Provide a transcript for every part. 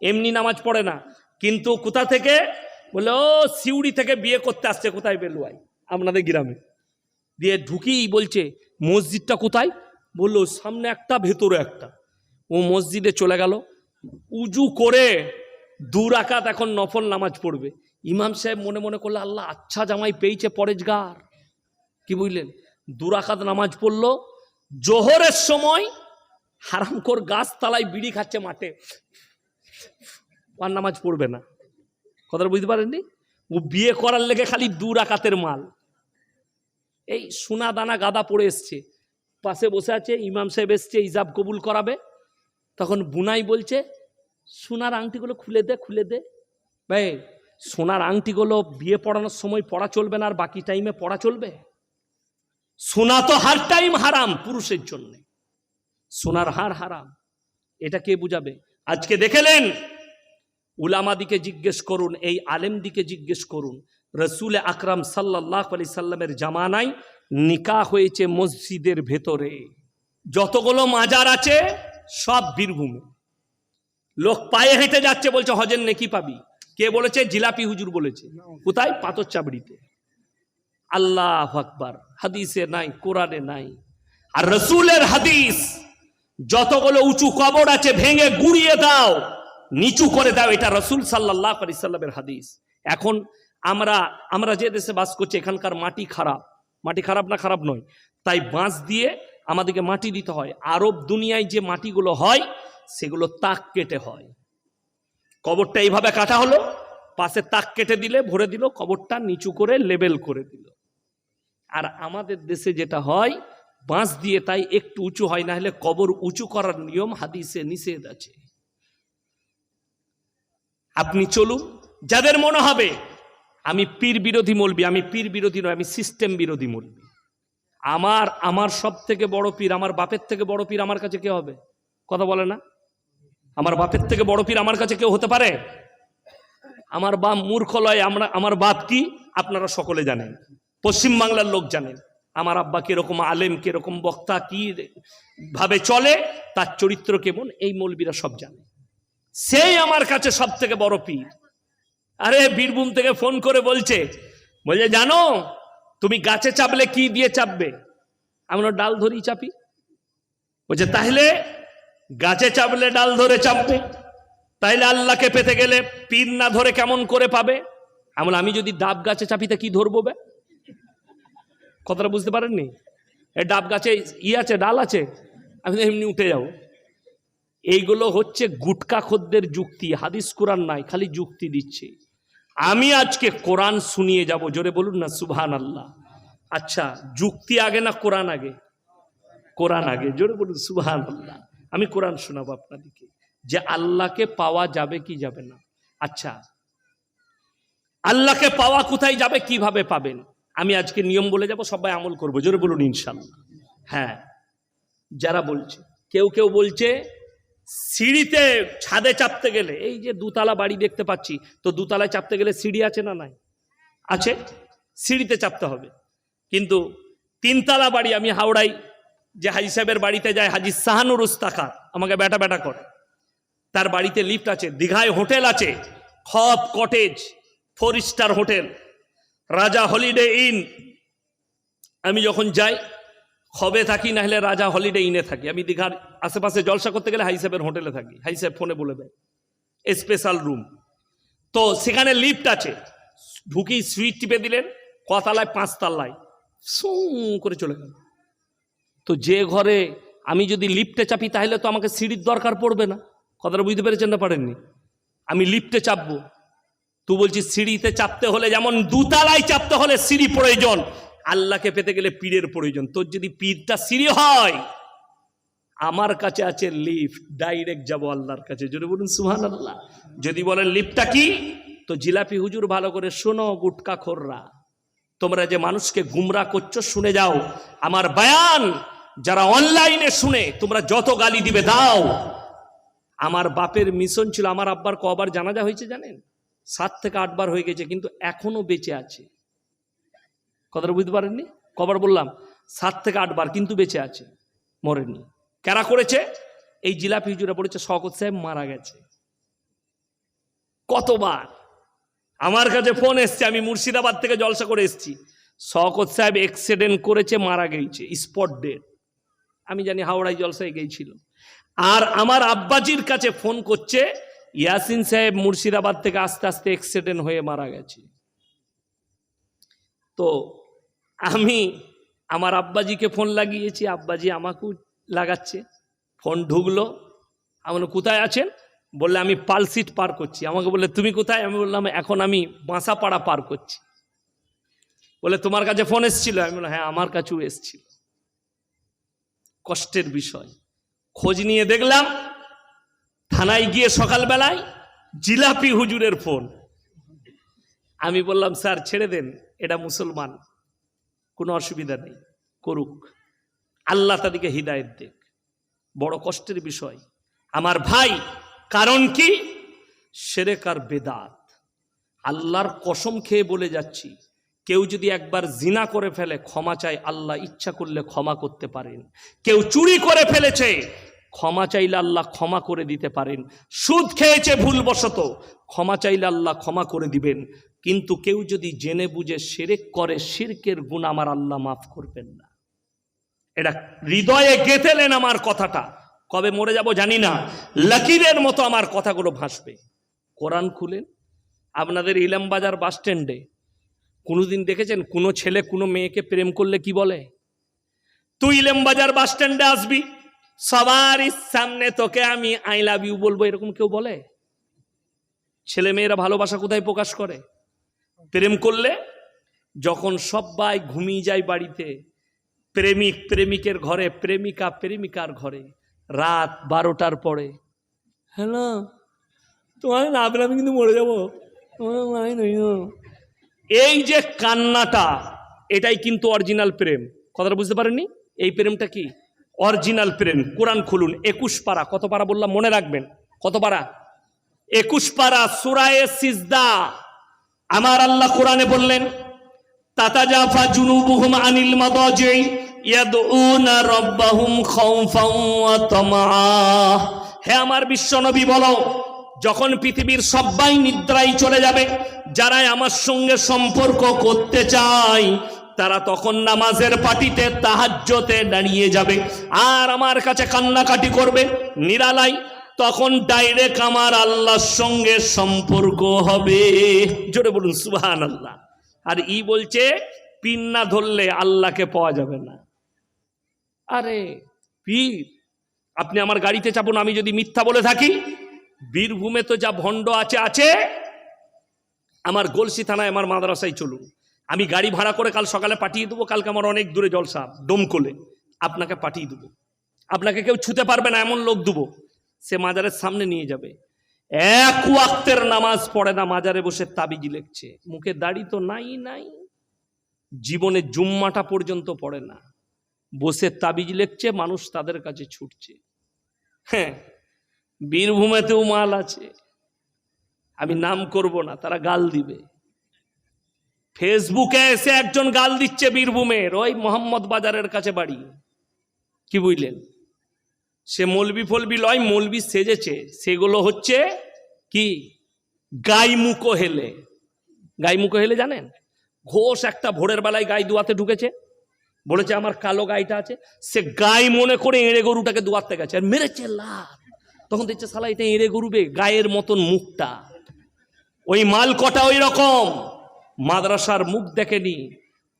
এমনি নামাজ পড়ে না। কিন্তু কোথা থেকে? বলে ও, সিউড়ি থেকে বিয়ে করতে আসছে। কোথায় বেলুয়াই আপনাদের গ্রামে। দিয়ে ঢুকিই বলছে, মসজিদটা কোথায়? বলল, সামনে একটা, ভেতরে একটা। ও মসজিদে চলে গেল। উজু করে দু রাকাত এখন নফল নামাজ পড়বে। ইমাম সাহেব মনে মনে করলে, আল্লাহ আচ্ছা জামাই পেয়েছে পরেজগার। কি বুঝলেন? দুরাকাত নামাজ পড়ল। জোহরের সময় হারামকর গাছতলায় বিড়ি খাচ্ছে মাঠে। আর নামাজ পড়বে না। কথাটা বুঝতে পারেননি? ও বিয়ে করার লেগে খালি দু রাকাতের মাল। এই সোনা দানা গাদা পড়ে এসছে। পাশে বসে আছে, ইমাম সাহেব এসছে ইজাব কবুল করাবে। তখন বুনাই বলছে, সোনার আংটিগুলো খুলে দে খুলে দে। ভাই, সোনার আংটিগুলো বিয়ে পড়ানোর সময় পড়া চলবে না, আর বাকি টাইমে পড়া চলবে? সোনা তো হার টাইম হারাম পুরুষের জন্য। সোনার হার হারাম। এটা কে বুঝাবে? আজকে দেখেলেন উলামাদিকে জিজ্ঞেস করুন, এই আলেমদিকে জিজ্ঞেস করুন, রসুল আকরাম সাল্লাহ আলি সাল্লামের জামানায় নিকা হয়েছে মসজিদের ভেতরে। যতগুলো মাজার আছে, সব বীরভূমে। লোক পায়ে হেঁটে যাচ্ছে, বলছে, হজের নেকি পাবি? কে বলেছে? জিলাপি হুজুর বলেছে। কোথায়? পাথর চাবড়িতে। আল্লাহ আকবার। হাদিসে নাই, কোরআনে নাই। আর রসুলের হাদিস যতগুলো উঁচু কবর আছে ভেঙে গুড়িয়ে দাও, নিচু করে দাও। এটা রসুল সাল্লাহ আলি সাল্লামের হাদিস। এখন আমরা আমরা যে দেশে বাস করছি, এখানকার মাটি খারাপ। মাটি খারাপ না খারাপ নয়। তাই বাঁশ দিয়ে আমাদেরকে মাটি দিতে হয়। আরব দুনিয়ায় যে মাটিগুলো হয়, সেগুলো তাক কেটে হয়। কবরটা এইভাবে কাটা হলো। পাশে তাক কেটে দিলে, ভরে দিল। কবরটা নিচু করে লেবেল করে দিল। আর আমাদের দেশে যেটা হয় বাঁশ দিয়ে তাই একটু উঁচু হয়, না হলে কবর উঁচু করার নিয়ম হাদিসে নিষেধ আছে। আপনি চলুন, যাদের মনে হবে, আমি পীর বিরোধী মলবি, আমি পীর বিরোধী নয়, আমি সিস্টেম বিরোধী মলবি। আমার আমার সব থেকে বড় পীর, আমার বাপের থেকে বড় পীর আমার কাছে কে হবে? কথা বলে না? আমার বাপের থেকে বড় পীর আমার কাছে কেউ হতে পারে? আমার বাপ মূর্খ লয় আমরা, আমার বাপ কি? আপনারা সকলে জানেন। পশ্চিম বাংলার লোক জানেন। আমার আব্বা কীরকম আলেম, কীরকম বক্তা, কি ভাবে চলে, তার চরিত্র কেমন, এই মৌলবীরা সব জানে। সেই আমার কাছে সব থেকে বড় পীর। আরে, বীরভূম থেকে ফোন করে বলছে বলছে, জানো, তুমি গাছে চাপলে কি দিয়ে চাপবে? আমরা ডাল ধরি চাপি। বলছে, তাহলে গাছে চাপলে ডাল ধরে চাপবে। তাইলে আল্লাহকে পেতে গেলে পীর না ধরে কেমন করে পাবে? এমন আমি যদি ডাব গাছে চাপিতে কি ধরবো বে? কথাটা বুঝতে পারেননি? এই ডাব গাছে ই আছে, ডাল আছে? আমি এমনি উঠে যাব। এইগুলো হচ্ছে গুটকা খদ্দের যুক্তি, হাদিস কোরআন নাই, খালি যুক্তি দিচ্ছে। আমি আজকে কোরআন শুনিয়ে যাব, জোরে বলুন না সুবহান আল্লাহ আচ্ছা যুক্তি আগে না কোরআন আগে? কোরআন আগে, জোরে বলুন সুবহান আল্লাহ আমি কোরআন শোনাবো আপনাদেরকে। যে আল্লাহকে পাওয়া যাবে কি যাবে না? আচ্ছা আল্লাহকে পাওয়া কোথায় যাবে, কীভাবে পাবেন? আমি আজকে নিয়ম বলে যাব, সবাই আমল করব। জোরে বলুন ইনশাল্লাহ হ্যাঁ যারা বলছে, কেউ কেউ বলছে, সিঁড়িতে ছাদে চাপতে গেলে, এই যে দুতলা বাড়ি দেখতে পাচ্ছি, তো দুতলায় চাপতে গেলে সিঁড়ি আছে না নাই? আছে? সিঁড়িতে চাপতে হবে। কিন্তু তিনতলা বাড়ি, আমি হাওড়াই যে হাজি সাহেবের বাড়িতে যায় হাজি সাহানুর উস্তাকার, আমাকে ব্যাটা ব্যাটা করে। তার বাড়িতে লিফট আছে, দীঘায় হোটেল আছে, খপ cottage, four star hotel. Raja Holiday Inn. আমি যখন যাই, খবে থাকি না হলে রাজা হলিডে ইনে থাকি। আমি দীঘার আশেপাশে জলসা করতে গেলে হাই সাহেবের হোটেলে থাকি। হাই সাহেব ফোনে বলে দেয়, স্পেশাল রুম। তো সেখানে লিফট আছে। ঢুকি সুইচ টিপে দিলেন, কতালায় পাঁচতলায় সু করে চলে গেল। তো যে ঘরে আমি যদি লিফটে চাপি, তাহলে তো আমাকে সিঁড়ির দরকার পড়বে না। কথাটা বুঝতে পেরেছেন না পারেননি? আমি লিফটে চাপবো। তুই বলছিস সিঁড়িতে চাপতে হলে যেমন দুতলায় চাপতে হলে সিঁড়ি প্রয়োজন। আল্লাহকে পেতে গেলে পীরের প্রয়োজন। তোর যদি পীরটা সিঁড়ি হয়, আমার কাছে আছে লিফট, ডাইরেক্ট যাব আল্লাহর কাছে। যদি বলুন সুহান আল্লাহ যদি বলেন লিফটটা কি? তো জিলাপি হুজুর ভালো করে শোনো, গুটকা খোররা। তোমরা যে মানুষকে গুমরা করছ, শুনে যাও। আমার বায়ান যারা অনলাইনে শুনে, তোমরা যত গালি দিবে দাও। আমার বাপের মিশন ছিল, আমার আব্বার কবার জানাজা হয়েছে জানেন? সাত থেকে আটবার হয়ে গেছে, কিন্তু এখনও বেঁচে আছে। কথাটা বুঝতে পারেননি? কবার বললাম, সাত থেকে আটবার কিন্তু বেঁচে আছে, মরেনি। কারা করেছে? এই জিলাপি হুজুরা পড়েছে শকত সাহেব মারা গেছে। কতবার? আমার কাছে ফোন এসছে, আমি মুর্শিদাবাদ থেকে জলসা করে এসছি। শকত সাহেব এক্সিডেন্ট করেছে, মারা গেছে স্পট ডেট আমি জানি হাওড়ায় জলসায় গিয়েছিল আর আমার আব্বাজির কাছে ফোন করছে ইয়াসিন সাহেব মুর্শিদাবাদ থেকে আস্তে আস্তে এক্সিডেন্ট হয়ে মারা গেছে। তো আমি আমার আব্বাজিকে ফোন লাগিয়েছি, আব্বাজি আমাকেও লাগাচ্ছে। ফোন ঢুকলো, আমি কোথায় আছেন? বললে, আমি পালসিট পার করছি। আমাকে বললে, তুমি কোথায়? আমি বললাম, এখন আমি বাঁসাপাড়া পার করছি। বলে, তোমার কাছে ফোন এসেছিল? আমি বললাম হ্যাঁ আমার কাছেও এসেছিল। কষ্টের বিষয়। খোঁজ নিয়ে দেখলাম থানায় গিয়ে সকালবেলায় জিলাপি হুজুরের ফোন। আমি বললাম, স্যার, ছেড়ে দেন, এটা মুসলমান। কোনো অসুবিধা নেই, করুক। আল্লাহ তাদেরকে হৃদায়ত দেখ। বড় কষ্টের বিষয়। আমার ভাই, কারণ কি? সেরেকার বেদাত। আল্লাহর কসম খেয়ে বলে যাচ্ছি, কেউ যদি একবার জিনা করে ফেলে, ক্ষমা চায়, আল্লাহ ইচ্ছা করলে ক্ষমা করতে পারেন। কেউ চুরি করে ফেলেছে ক্ষমা চাইলে আল্লাহ ক্ষমা করে দিতে পারেন। সুদ খেয়েছে ভুলবশত, ক্ষমা চাইলে আল্লাহ ক্ষমা করে দিবেন। কিন্তু কেউ যদি জেনে বুঝে সেরেক করে, শিরকের গুণ আমার আল্লাহ মাফ করবেন না। এটা হৃদয়ে গেঁথেলেন আমার কথাটা। কবে মরে যাব জানি না। লকিরের মতো আমার কথাগুলো ভাসবে। কোরআন খুলেন? আপনাদের ইলামবাজার বাস স্ট্যান্ডে। কোনোদিন দেখেছেন? কোনো ছেলে, কোনো মেয়েকে প্রেম করলে কি বলে? তুই ইলামবাজার বাস স্ট্যান্ডে আসবি। সবার সামনে তোকে আমি আই লাভ ইউ বলব এরকম কেউ বলে? ছেলে মেয়েরা ভালোবাসা কোথায় প্রকাশ করে? প্রেম করলে যখন সবাই ঘুমিয়ে যায় বাড়িতে প্রেমিক প্রেমিকের ঘরে প্রেমিকা প্রেমিকার ঘরে রাত বারোটার পরে। হ্যালো তোমার না পেলে আমি কিন্তু মরে যাব। এই যে কান্নাটা এটাই কিন্তু অরিজিনাল প্রেম। কথাটা বুঝতে পারেননি? এই প্রেমটা কি? অরিজিনাল প্রেম। কোরআন খুলুন। একুশ পারা। কত পারা বললাম? মনে রাখবেন। কত পারা? একুশ পারা সুরায়ে সিজদা। আমার আল্লাহ কোরআনে বললেন, তাতাজাফা জুনুবুহুম আনিল মাদাজি ইয়াদউনা রাব্বাহুম খাউফাও ওয়া তামআ। হে আমার বিশ্বনবী, বলো, যখন পৃথিবীর সবাই নিদ্রায় চলে যাবে, যারাই আমার সঙ্গে সম্পর্ক করতে চায় তারা তখন নামাজের পাটিতে তাহাজ্জতে দাঁড়িয়ে যাবে। আর আমার কাছে কান্নাকাটি করবে। নিরালাই তখন ডাইরেক্ট আমার আল্লাহর সঙ্গে সম্পর্ক হবে। জোরে বলুন সুবহান আল্লাহ আর ই বলছে পিন না ধরলে আল্লাহকে পাওয়া যাবে না। আরে, পীর, আপনি আমার গাড়িতে চাপুন, আমি যদি মিথ্যা বলে থাকি? বীরভূমে তো যা ভণ্ড আছে আছে। আমার গলসি থানায়, আমার মাদ্রাসায় চলুন। আমি গাড়ি ভাড়া করে কাল সকালে পাঠিয়ে দেবো, কালকে আমার অনেক দূরে জলসা ডোমকলে আপনাকে পাঠিয়ে দেবো। আপনাকে কেউ ছুতে পারবে না, এমন লোক দেবো। সে মাজারের সামনে নিয়ে যাবে। এক ওয়াক্তের নামাজ পড়ে না, মাজারে বসে তাবিজ লেখছে। মুখে দাড়ি তো নাই নাই। জীবনে জুম্মাটা পর্যন্ত পড়ে না। বসে তাবিজ লেখছে, মানুষ তাদের কাছে ছুটছে। হ্যাঁ বীরভূমেতেও মাল আছে। আমি নাম করব না, তারা গাল দিবে। ফেসবুকে এসে একজন গাল দিচ্ছে বীরভূমের, ওই মোহাম্মদ বাজারের কাছে বাড়ি। কি বুঝলেন? সে মলবি ফলবি লয়, মলবি সেজেছে। সেগুলো হচ্ছে কি? গাইমুখো হেলে। গাইমুখো হেলে জানেন? ঘোষ একটা ভোরের বেলায় গাই দুয়াতে ঢুকেছে। বলেছে, আমার কালো গাইটা আছে। সে গাই মনে করে এঁড়ে গরুটাকে দুয়াতে গেছে। আর মেরেছে লাভ তখন দেখছে সালা এটা এঁড়ে গরুবে, গায়ের মতন মুখটা। ওই মাল কটা ওই রকম। মাদ্রাসার মুখ দেখেনি।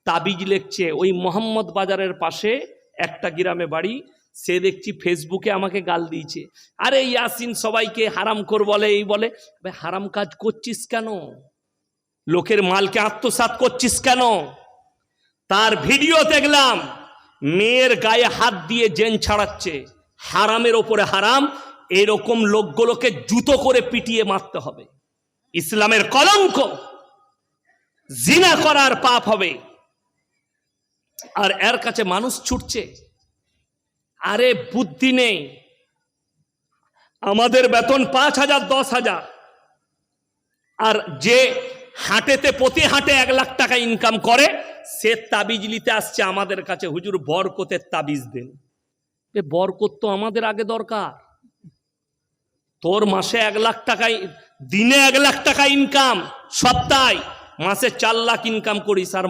তাবিজ লেখছে। ওই মোহাম্মদ বাজারের পাশে একটা গ্রামে বাড়ি। সে দেখছি ফেসবুকে আমাকে গাল দিয়েছে। আরে ইয়াসিন সবাইকে হারাম কর বলে, এই বলে। হারাম কাজ করছিস কেন? লোকের মালকে আত্মসাৎ করছিস কেন? তার ভিডিও দেখলাম। মেয়ের গায়ে হাত দিয়ে জেন ছাড়াচ্ছে। হারামের ওপরে হারাম। এরকম লোকগুলোকে জুতো করে পিটিয়ে মারতে হবে। ইসলামের কলঙ্ক। জিনা করার পাপ হবে। আর এর কাছে মানুষ ছুটছে। আরে বুদ্ধি নেই। আমাদের বেতন পাঁচ হাজার, দশ হাজার। আর যে হাটেতে, প্রতি হাটে এক লাখ টাকা ইনকাম করে, সে তাবিজ নিতে আসছে আমাদের কাছে। হুজুর, বরকতের তাবিজ দেন। এ বরকত তো আমাদের আগে দরকার। তোর মাসে এক লাখ টাকায়, দিনে এক লাখ টাকা ইনকাম সপ্তাহে। মাসে চার লাখ ইনকাম করিস, আর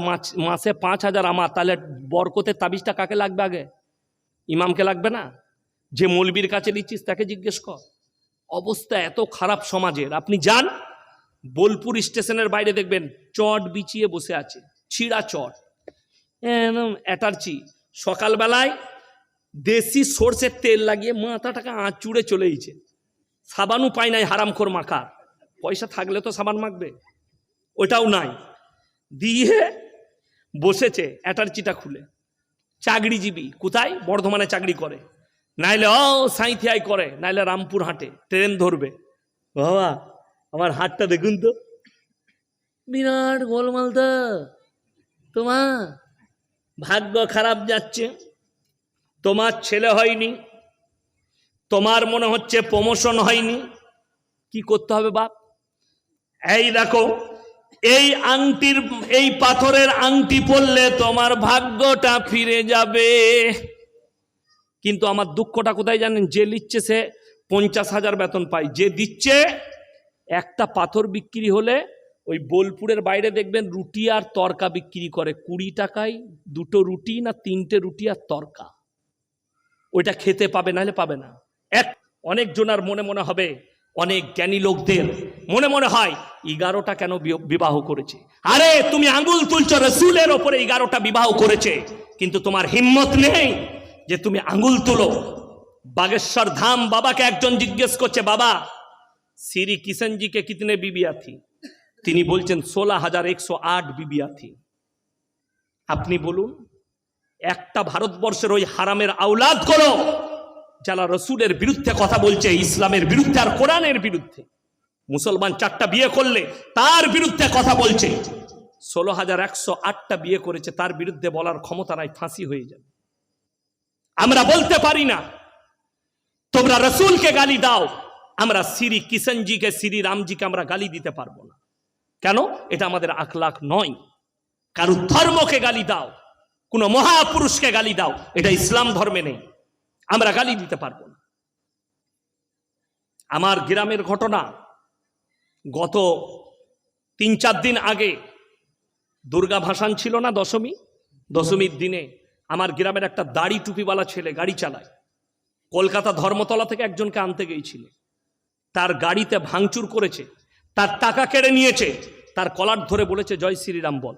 মাসে পাঁচ হাজার আমার, তাহলে বরকতের তাবিজটা কাকে লাগবে আগে? ইমামকে লাগবে না? যে মলবির কাছে নিচ্ছিস তাকে জিজ্ঞেস কর। অবস্থা এত খারাপ সমাজের। আপনি যান, বোলপুর স্টেশনের বাইরে দেখবেন, চট বিছিয়ে বসে আছে, ছিঁড়া চট। অ্যাটার্চি, সকালবেলায় দেশি সর্ষের তেল লাগিয়ে মাথাটাকে আঁচুড়ে চলেইছে সাবানও পায় নাই হারামখোর মাখার। পয়সা থাকলে তো সাবান মাখবে। ওটাও নাই। দিয়ে বসেছে অ্যাটার্চিটা খুলে। চাকরিজীবী, কোথায়? বর্ধমানে চাকরি করে। নাইলে ও সাঁইথিয়াই করে, নাইলে রামপুর হাটে ট্রেন ধরবে। বাবা, আমার হাটটা দেখুন তো। বিরাট গোলমাল তো। তোমার ভাগ্য খারাপ যাচ্ছে। তোমার ছেলে হয়নি। তোমার মনে হচ্ছে প্রমোশন হয়নি। কি করতে হবে বাপ? এই দেখো এই আংটির, এই পাথরের আংটি পরলে তোমার ভাগ্যটা ফিরে যাবে। কিন্তু আমার দুঃখটা কোথায় জানেন? যে নিচ্ছে সে পঞ্চাশ হাজার বেতন পায়। যে দিচ্ছে একটা পাথর বিক্রি হলে ওই বোলপুরের বাইরে দেখবেন রুটি আর তরকা বিক্রি করে। কুড়ি টাকায় দুটো রুটি না তিনটে রুটি আর তরকা। ওইটা খেতে পাবে, নাহলে পাবে না। এক, অনেক জনার মনে মনে হবে, অনেক জ্ঞানী লোকদের মনে মনে হয় এগারোটা কেন বিবাহ করেছে? আরে, তুমি আঙ্গুল তুলছ রসুলের ওপরে এগারোটা বিবাহ করেছে, কিন্তু তোমার হিম্মত নেই যে তুমি আঙ্গুল তুলো। বাগেশ্বর ধাম বাবাকে একজন জিজ্ঞেস করছে, বাবা শ্রী কিষণজিকে কিতনে বিবিয়া তিনি বলছেন, ষোলো হাজার একশো আট বিবিয়া আপনি বলুন, একটা ভারতবর্ষের ওই হারামের আউলাদ করো, যারা রসুলের বিরুদ্ধে কথা বলছে, ইসলামের বিরুদ্ধে আর কোরআনের বিরুদ্ধে। মুসলমান চারটা বিয়ে করলে তার বিরুদ্ধে কথা বলছে। ষোলো হাজার একশো আটটা বিয়ে করেছে, তার বিরুদ্ধে বলার ক্ষমতা নাই, ফাঁসি হয়ে যাবে। আমরা বলতে পারি না, তোমরা রসুলকে গালি দাও, আমরা শ্রী কিষণজিকে শ্রী রামজিকে আমরা গালি দিতে পারব না। কেন? এটা আমাদের আখলাখ নয়। কারও ধর্মকে গালি দাও, কোনো মহাপুরুষকে গালি দাও, এটা ইসলাম ধর্মে নেই। আমরা গালি দিতে পারব না। আমার গ্রামের ঘটনা গত তিন চার দিন আগে দুর্গা ভাসান ছিল না দশমী? দশমীর দিনে আমার গ্রামের একটা দাড়ি টুপিওয়ালা ছেলে গাড়ি চালায়। কলকাতা ধর্মতলা থেকে একজনকে আনতে গিয়েছিল। তার গাড়িতে ভাঙচুর করেছে, তার টাকা কেড়ে নিয়েছে, তার কলার ধরে বলেছে, জয় শ্রীরাম বল।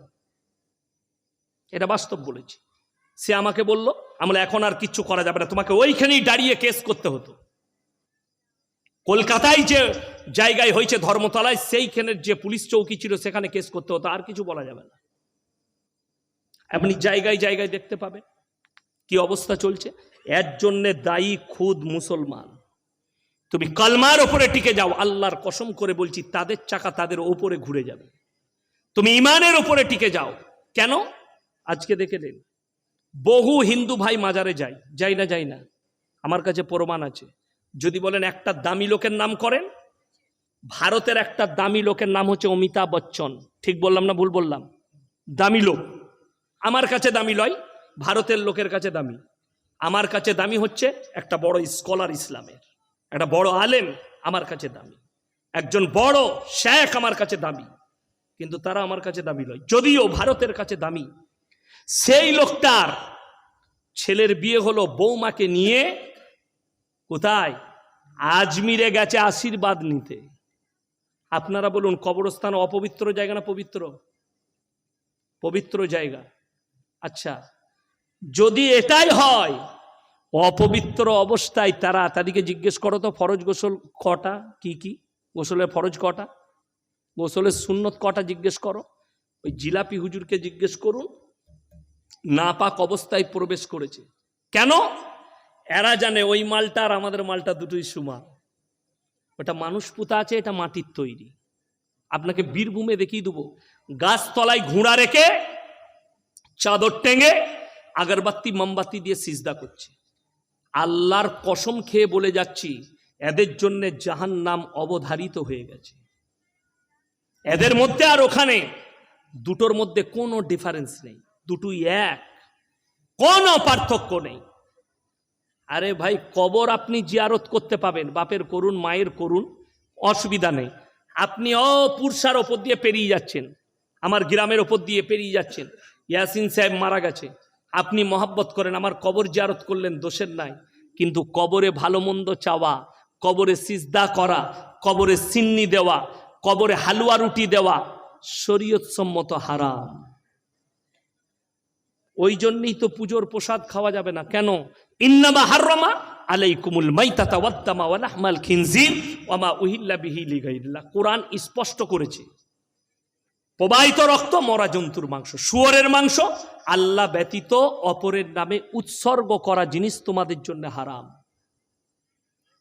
এটা বাস্তব বলেছি। সে আমাকে বলল আমরা এখন আর কিচ্ছু করা যাবে না। তোমাকে ওইখানেই দাঁড়িয়ে কেস করতে হতো। কলকাতায় যে জায়গায় হয়েছে ধর্মতলায়, সেইখানের যে পুলিশ চৌকি ছিল, সেখানে কেস করতে হতো, আর কিছু বলা যাবে না। আপনি জায়গায় জায়গায় দেখতে পাবেন কি অবস্থা চলছে। এর জন্যে দায়ী খুদ মুসলমান। তুমি কালমার ওপরে টিকে যাও, আল্লাহর কসম করে বলছি, তাদের চাকা তাদের ওপরে ঘুরে যাবে। তুমি ইমানের ওপরে টিকে যাও। কেন? আজকে দেখে নেন। বহু হিন্দু ভাই মাজারে যায় যাই না যাই না। আমার কাছে প্রমাণ আছে। যদি বলেন একটা দামি লোকের নাম করেন ভারতের একটা দামি লোকের নাম হচ্ছে অমিতাভ বচ্চন। ঠিক বললাম না ভুল বললাম? দামি লোক। আমার কাছে দামি লয়, ভারতের লোকের কাছে দামি। আমার কাছে দামি হচ্ছে একটা বড় স্কলার ইসলামের। একটা বড় আলেম আমার কাছে দামি। একজন বড় শেখ আমার কাছে দামি। কিন্তু তারা আমার কাছে দামি লয়। যদিও ভারতের কাছে দামি, সেই লোকটার ছেলের বিয়ে হলো বৌমাকে নিয়ে। কোথায়? আজমিরে গেছে আশীর্বাদ নিতে। আপনারা বলুন, কবরস্থান অপবিত্র জায়গা না পবিত্র? পবিত্র জায়গা। আচ্ছা যদি এটাই হয়, অপবিত্র অবস্থায় তারা তাদেরকে জিজ্ঞেস করো তো, ফরজ গোসল কটা? কি কি? গোসলের ফরজ কটা? গোসলের সুন্নত কটা জিজ্ঞেস করো? ওই জিলাপি হুজুরকে জিজ্ঞেস করুন, নাপাক অবস্থায় প্রবেশ করেছে। কেন? এরা জানে ওই মালটা আর আমাদের মালটা দুটোই সমান। ওটা মানুষ পুতা আছে, এটা মাটির তৈরি। আপনাকে বীরভূমে দেখিয়ে দেবো। গাছতলায় ঘোড়া রেখে চাদর টেঙে আগরবাতি, মোমবাতি দিয়ে সিজদা করছে। আল্লাহর কসম খেয়ে বলে যাচ্ছি, এদের জন্য জাহান নাম অবধারিত হয়ে গেছে। এদের মধ্যে আর ওখানে দুটোর মধ্যে কোনো ডিফারেন্স নেই। দুটোই এক। কোনো পার্থক্য নেই। আরে ভাই, কবর আপনি জিয়ারত করতে পাবেন। বাপের করুন মায়ের করুন অসুবিধা নেই। আপনি অপুরসার ওপর দিয়ে পেরিয়ে যাচ্ছেন। আমার গ্রামের ওপর দিয়ে পেরিয়ে যাচ্ছেন। ইয়াসিন সাহেব মারা গেছে। আপনি মহাব্বত করেন, আমার কবর জিয়ারত করলেন, দোষের নাই। কিন্তু কবরে ভালো মন্দ চাওয়া, কবরে সিজদা করা, কবরে সিন্নি দেওয়া, কবরে হালুয়া রুটি দেওয়া শরীয়ত সম্মত হারাম। ওই জন্যই তো পুজোর প্রসাদ খাওয়া যাবে না। কেন? ইন্নামা হাররামা আলাইকুমুল মাইতাতা ওয়াত্তামা ওয়া লাহমাল খিনজির ওয়া মা উহিল্লা বিহি লিগাইরিল্লাহ। কোরআন স্পষ্ট করেছে। প্রবাহিত রক্ত মরা জন্তুর মাংস, শুয়োরের মাংস, আল্লাহ ব্যতীত অপরের নামে উৎসর্গ করা জিনিস তোমাদের জন্য হারাম।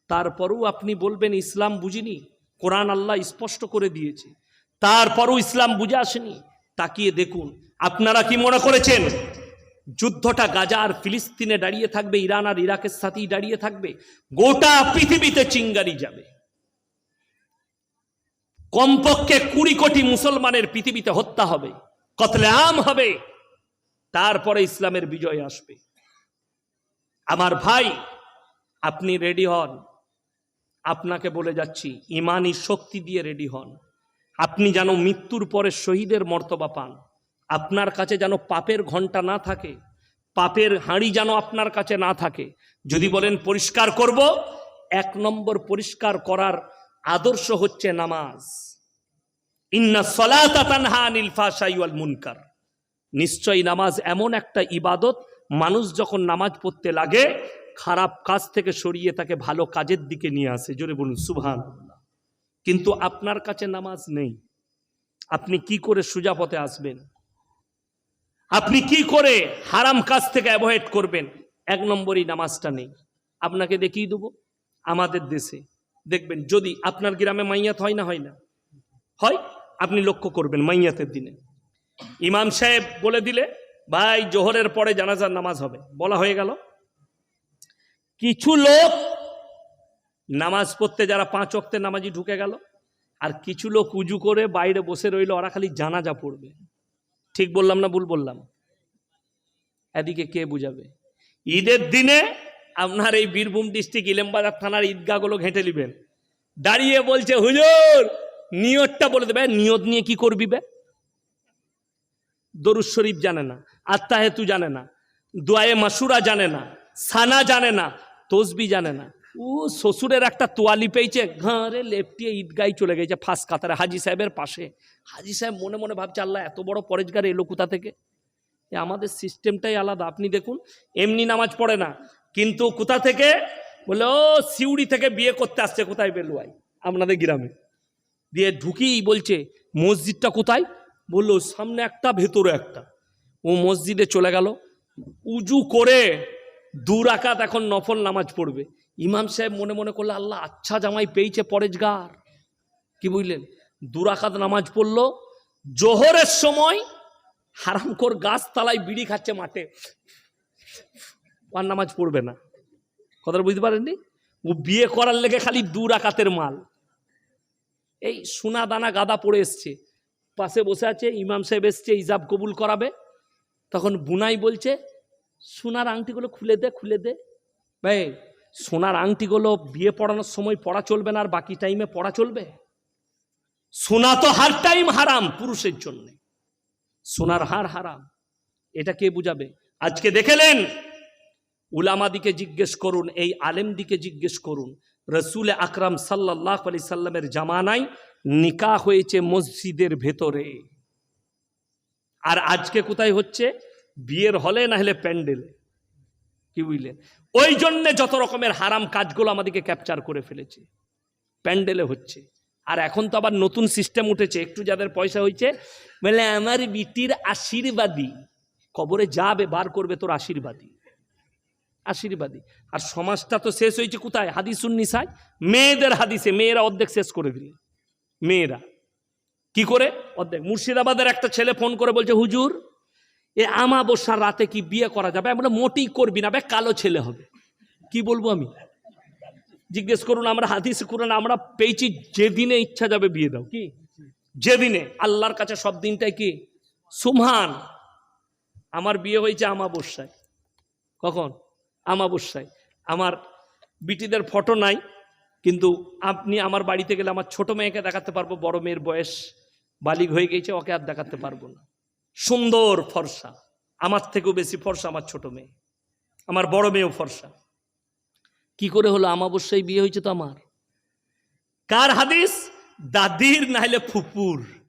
তারপরও আপনি বলবেন, ইসলাম বুঝিনি? কোরআন আল্লাহ স্পষ্ট করে দিয়েছে। তারপরও ইসলাম বুঝে আসেনি। তাকিয়ে দেখুন, আপনারা কি মনে করেছেন? যুদ্ধটা গাজা আর ফিলিস্তিনে দাঁড়িয়ে থাকবে, ইরান আর ইরাকের সাথেই দাঁড়িয়ে থাকবে, গোটা পৃথিবীতে চিঙ্গারি যাবে। কমপক্ষে কুড়ি কোটি মুসলমানের পৃথিবীতে হত্যা হবে, কতলে আম হবে, তারপরে ইসলামের বিজয় আসবে। আমার ভাই, আপনি রেডি হন। আপনাকে বলে যাচ্ছি, ইমানি শক্তি দিয়ে রেডি হন। আপনি যেন মৃত্যুর পরে শহীদের মর্তবা পান। আপনার কাছে যেন পাপের ঘণ্টা না থাকে, পাপের হাঁড়ি যেন আপনার কাছে না থাকে। যদি বলেন পরিষ্কার করব, এক নম্বর পরিষ্কার করার আদর্শ হচ্ছে নামাজ। ইন্না সলাতা তানহা আনিল ফাশাই মুনকার। নিশ্চয়ই নামাজ এমন একটা ইবাদত, মানুষ যখন নামাজ পড়তে লাগে, খারাপ কাজ থেকে সরিয়ে তাকে ভালো কাজের দিকে নিয়ে আসে। জোরে বলুন সুবহান কিন্তু আপনার কাছে নামাজ নেই। আপনি কি করে সোজা পথে আসবেন? আপনি কি করে হারাম কাজ থেকে অ্যাভয়েড করবেন? এক নম্বরই নামাজটা নেই। আপনাকে দেখিয়ে দেবো। আমাদের দেশে দেখবেন, যদি আপনার গ্রামে মাইয়াত হয় না হয় না। হয়, আপনি লক্ষ্য করবেন মাইয়াতের দিনে। ইমাম সাহেব বলে দিলে, ভাই, জোহরের পরে জানাজার নামাজ হবে। বলা হয়ে গেল। কিছু লোক নামাজ পড়তে যারা পাঁচ অক্তে নামাজি ঢুকে গেল, আর কিছু লোক উজু করে বাইরে বসে রইল, ওরা খালি জানাজা পড়বে। ঠিক বললাম না ভুল বললাম? এদিকে কে বুঝাবে? ঈদের দিনে আপনার এই বীরভূম ডিস্ট্রিক্ট ইলেমবাজার থানার ঈদগাহগুলো ঘেঁটে নিবেন। দাঁড়িয়ে বলছে হুজুর নিয়তটা বলে দেবে। নিয়ত নিয়ে কি করবি বে? দরুদ শরীফ জানে না আত্মাহেতু জানে না দোয়ায়ে মাসুরা জানে না সানা জানে না তসবি জানে না। ও শ্বশুরের একটা তোয়ালি পেয়েছে। ঘরে লেপটিয়ে ঈদগাই চলে গেছে ফাঁস কাতারে হাজি সাহেবের পাশে। হাজি সাহেব মনে মনে ভাবছে, আল্লাহ, এত বড় পরেজগার এলো কোথা থেকে? আমাদের সিস্টেমটাই আলাদা। আপনি দেখুন, এমনি নামাজ পড়ে না, কিন্তু কোথা থেকে? বলে, ও, সিউড়ি থেকে বিয়ে করতে আসছে। কোথায় বেলুয়াই? আপনাদের গ্রামে। দিয়ে ঢুকিই বলছে, মসজিদটা কোথায়? বলল, সামনে একটা, ভেতরে একটা। ও মসজিদে চলে গেল। উজু করে দু রাকাত এখন নফল নামাজ পড়বে। ইমাম সাহেব মনে মনে করলে, আল্লাহ আচ্ছা জামাই পেয়েছে পরেজগার। কি বুঝলেন? দু রাকাত নামাজ পড়ল, জোহরের সময় হারামখোর গাছতলায় বিড়ি খাচ্ছে মাঠে। আর নামাজ পড়বে না। কথাটা বুঝতে পারেননি? ও বিয়ে করার লেগে খালি দু রাকাতের মাল। এই সোনা দানা গাদা পড়ে এসছে। পাশে বসে আছে, ইমাম সাহেব এসছে ইজাব কবুল করাবে। তখন বুনাই বলছে, সোনার আংটিগুলো খুলে দে খুলে দে। ভাই সোনার আংটিগুলো বিয়ে পড়ানোর সময় পড়া চলবে না আর বাকি টাইমে পড়া চলবে? সোনা তো হার টাইম হারাম পুরুষের জন্য। সোনার হার হারাম। এটা কে বুঝাবে? আজকে দেখেলেন? উলামাদিকে জিজ্ঞেস করুন, এই আলেমদিকে জিজ্ঞেস করুন। রসুল আকরাম সাল্লাহ আলি সাল্লামের জামানায় নিকা হয়েছে মসজিদের ভেতরে। আর আজকে কোথায় হচ্ছে? বিয়ের হলে না হলে প্যান্ডেলে। কি বুঝলেন? ওই জন্যে যত রকমের হারাম কাজগুলো আমাদেরকে ক্যাপচার করে ফেলেছে। প্যান্ডেলে হচ্ছে। আর এখন তো আবার নতুন সিস্টেম উঠেছে। একটু যাদের পয়সা হয়েছে, বলে আমার বিটির আশীর্বাদী। কবরে যাবে, বার করবে তোর আশীর্বাদী। আশীর্বাদী। আর সমাজটা তো শেষ হয়েছে কোথায়? হাদিসুন নিসায়। মেয়েদের হাদিসে। মেয়েরা অর্ধেক শেষ করে দিলে। মেয়েরা। কি করে? অর্ধেক। মুর্শিদাবাদের একটা ছেলে ফোন করে বলছে, হুজুর এ আমাবস্যার রাতে কি বিয়ে করা যাবে? আমরা মোটেই করবি না ভাই কালো ছেলে হবে। কি বলব আমি? জিজ্ঞেস করুন আমরা হাদিস করুন আমরা পেয়েছি যেদিনে ইচ্ছা যাবে বিয়ে দাও। কি? যেদিনে। আল্লাহর কাছে সব দিনটাই কি? সুমহান আমার বিয়ে হয়েছে আমাবস্যায়। কখন? আমাবস্যায়। আমার বিটিদের ফটো নাই কিন্তু আপনি আমার বাড়িতে গেলে আমার ছোট মেয়েকে দেখাতে পারব বড় মেয়ের বয়স বালিগ হয়ে গেছে ওকে আর দেখাতে পারব না। সুন্দর ফর্সা। আমার থেকেও বেশি ফর্সা আমার ছোট মেয়ে। আমার বড় মেয়েও ফর্সা। কি করে হলো? আমাবস্যায় বিয়ে হয়েছে তো আমার? কার হাদিস? দাদির নাহলে ফুপুর।